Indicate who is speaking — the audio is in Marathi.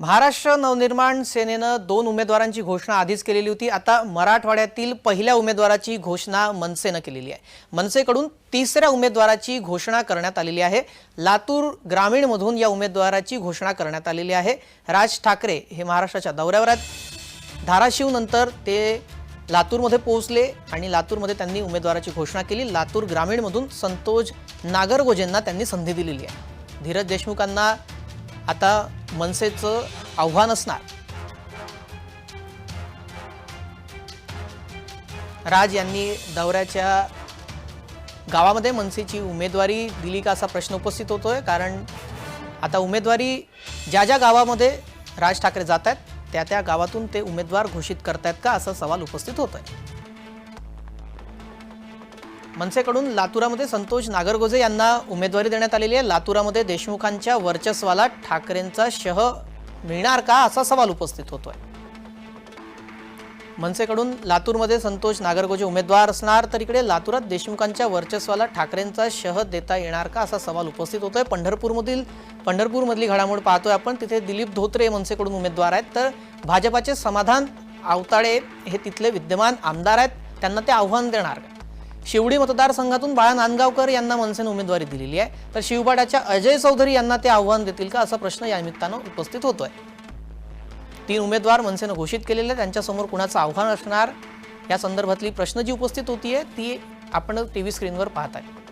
Speaker 1: महाराष्ट्र नवनिर्माण सेनेनं दोन उमेदवारांची घोषणा आधीच केलेली होती. आता मराठवाड्यातील पहिल्या उमेदवाराची घोषणा मनसेनं केलेली आहे. मनसेकडून तिसऱ्या उमेदवाराची घोषणा करण्यात आलेली आहे. लातूर ग्रामीणमधून या उमेदवाराची घोषणा करण्यात आलेली आहे. राज ठाकरे हे महाराष्ट्राच्या दौऱ्यावर आहेत. धाराशिवनंतर ते लातूरमध्ये पोहोचले आणि लातूरमध्ये त्यांनी उमेदवाराची घोषणा केली. लातूर ग्रामीणमधून संतोष नागरगोजेंना त्यांनी संधी दिलेली आहे. धीरज देशमुखांना आता मनसेचं आव्हान असणार. राज यांनी दौऱ्याच्या गावामध्ये मनसेची उमेदवारी दिली का असा प्रश्न उपस्थित होतोय? कारण आता उमेदवारी ज्या ज्या गावामध्ये राज ठाकरे जात आहेत त्या त्या गावातून ते उमेदवार घोषित करतायत का असा सवाल उपस्थित होतोय. मनसेकडून लातुरामध्ये संतोष नागरगोजे यांना उमेदवारी देण्यात आलेली आहे. लातुरामध्ये देशमुखांच्या वर्चस्वाला ठाकरेंचा शह मिळणार का असा सवाल उपस्थित होतोय. मनसेकडून लातूरमध्ये संतोष नागरगोजे उमेदवार असणार तर इकडे लातूरात देशमुखांच्या वर्चस्वाला ठाकरेंचा शह देता येणार का असा सवाल उपस्थित होतोय. पंढरपूरमधील पंढरपूरमधली घडामोड पाहतोय आपण. तिथे दिलीप धोत्रे मनसेकडून उमेदवार आहेत. तर भाजपाचे समाधान आवताळे हे तिथले विद्यमान आमदार आहेत. त्यांना ते आव्हान देणार. का शिवडी मतदारसंघातून बाळा नांदगावकर यांना मनसेने उमेदवारी दिलेली आहे. तर शिवबाड्याच्या अजय चौधरी यांना ते आव्हान देतील का असा प्रश्न या निमित्तानं उपस्थित होतोय. तीन उमेदवार मनसेनं घोषित केलेले आहेत. त्यांच्यासमोर कुणाचं आव्हान असणार? या संदर्भातली प्रश्न जी उपस्थित होतीये ती आपण टी व्ही स्क्रीनवर पाहत आहे